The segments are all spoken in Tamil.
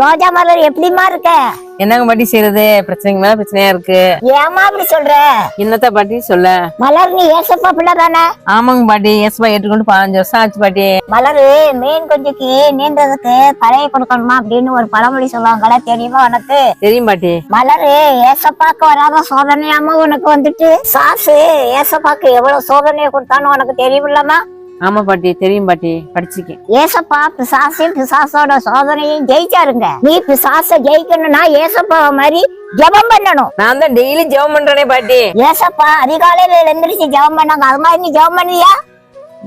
ரோஜா மலர் எப்படிமா இருக்க? என்னங்க பாட்டி செய்யறது பிரச்சனைக்கு மேல பிரச்சனையா இருக்கு. ஏமா அப்படி சொல்ற? என்னத்த பாட்டி சொல்ல? மலர் நீ ஏசப்பா பிள்ளை தானே? ஆமாங்க பாட்டி எஸ்பா ஏற்றுக்கொண்டு பதினஞ்சு வருஷம் ஆச்சு பாட்டி. மலரு மீன் குஞ்சுக்கு நீந்ததுக்கு தலையை கொடுக்கணுமா அப்படின்னு ஒரு பழமொழி சொல்லுவாங்களே தெரியுமா உனக்கு? தெரியும் பாட்டி. மலரு ஏசப்பாக்கு வராத சோதனையாம உனக்கு வந்துட்டு? சாசு ஏசப்பாக்கு எவ்வளவு சோதனையை கொடுத்தான்னு உனக்கு தெரியுமில்லமா ஆமா பாட்டி தெரியும் பாட்டி. படிச்சிருக்கேன். ஏசப்பா பிசாசையும் பிசாசோட சோதனையும் ஜெயிச்சாருங்க. நீ பிசாச ஜெயிக்கணும்னா ஏசப்பா மாதிரி ஜெபம் பண்ணணும். நான் தான் டெய்லி ஜெபம் பண்றேனே பாட்டி. ஏசப்பா அதிகாலையில எழுந்திரிச்சு ஜெபம் பண்ணாங்க. அது மாதிரி நீ ஜெபம் பண்ணியா?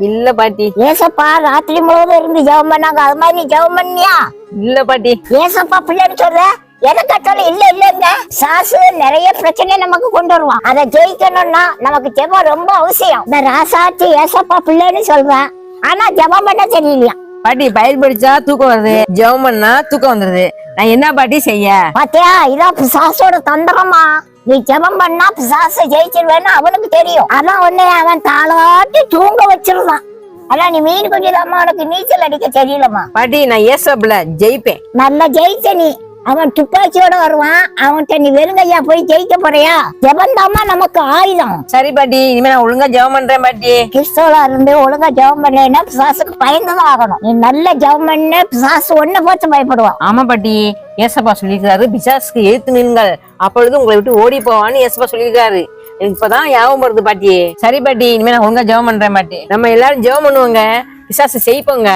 இல்ல பாட்டி. ஏசப்பா ராத்திரி முழுவதும் இருந்து ஜெபம் பண்ணாங்க. அது மாதிரி நீ ஜெபம் பண்ணியா? இல்ல பாட்டி. ஏசப்பா பிள்ளைன்னு சொல்ற? எதை கட்டாலும் இல்ல இல்லங்க சாசு நிறைய பிரச்சனை நமக்கு கொண்டு வருவான். அதை ஜெயிக்கணும்னா நமக்கு ஜெபம் ரொம்ப அவசியம். இந்த ராசாத்தி ஏசப்பா பிள்ளைன்னு சொல்றேன் ஆனா ஜெபம் பண்ண தெரியலையா? பாட்டி பயிர் படிச்சா தூக்கம் வருது. ஜெபம் பண்ணா தூக்கம் வந்துருது. நான் என்ன பாட்டி செய்ய? பாத்தியா இதான் பிசாசோட தந்திரமா? நீ ஜெபம் பண்ணா பிசாச ஜெயிச்சிருவேன்னு அவனுக்கு தெரியும். ஆனா உன்னை அவன் தாளாட்டி தூங்க வச்சிருந்தான் ஆனா நீ மீன் குஞ்சுதாம்மா உனக்கு நீச்சல் அடிக்க தெரியலம்மா. பாட்டி நான் ஏசப்ல ஜெயிப்பேன். நல்லா ஜெயிச்ச நீ. அவன் துப்பாக்கியோட வருவான். அவன்கிட்ட நீ வெறுங்கையா போய் ஜெயிக்க போறியா? ஜெபந்தாம்மா நமக்கு ஆயுதம். சரி பாட்டி இனிமே நான் ஒழுங்கா ஜெபம் பண்றேன் பாட்டி. கிறிஸ்தவலா இருந்து ஒழுங்கா ஜெபம் பண்ணலைன்னா பிசாசுக்கு பயந்துதான் ஆகணும். நீ நல்ல ஜெபம் பண்ண பிசாசு ஒண்ணு போச்சு பயப்படுவான். ஆமா பாட்டி ஏசப்பா சொல்லியிருக்காரு பிசாசுக்கு எழுத்து நின்கள் அப்பொழுது உங்களை விட்டு ஓடி போவான்னு ஏசப்பா சொல்லியிருக்காரு. எனக்கு இப்பதான் ஞாபகம் வருது பாட்டி. சரி பாட்டி இனிமே நான் ஒழுங்கா ஜெபம் பண்றேன் பாட்டி. நம்ம எல்லாரும் ஜெபம் பண்ணுவோங்க. பிசாசு செய்ப்போங்க